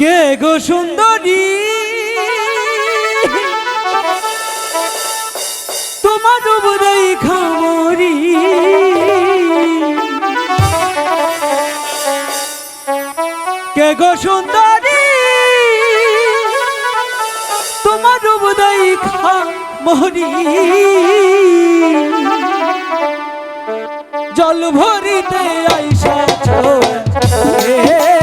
কে গো সুন্দরী? তোমার উপরেই খামরি। কে গো সুন্দরী? তোমার উপরেই খামরি। জল ভরিতে আইসা হে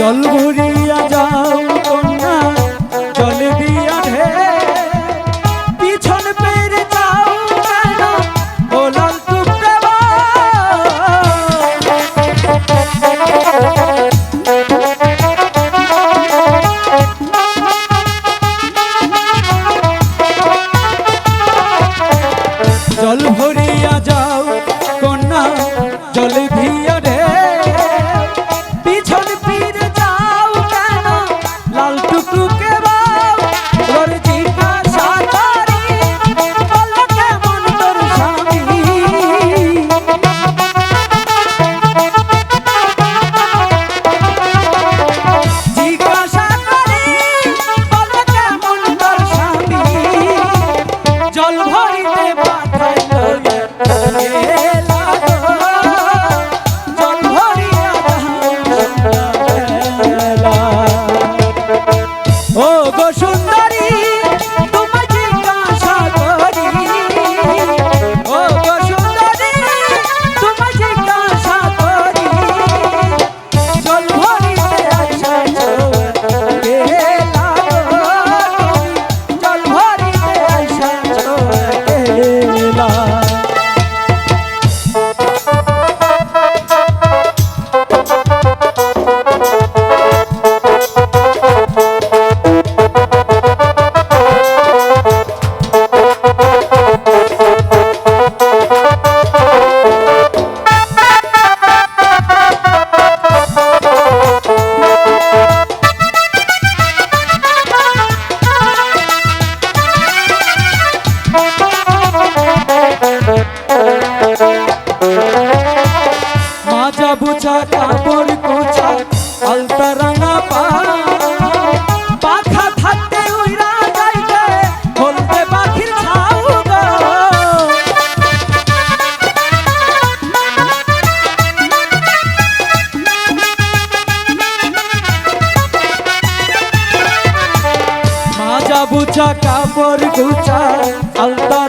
জল ভরিয়া যাও কন্যা, জলে দিয়া ঢে পিছন পেরে যাও কেন বলাল তুপ্তে জল ভরিয়া যাও কন্যা, জলে দিয়া কোচা কাপড় কোচা, আলতা রাঙা পা। পাখা থাকতে উইরা যাইতে হলতে পাখির ছাউ মাজা বুচা কাপড় গুচা আলতা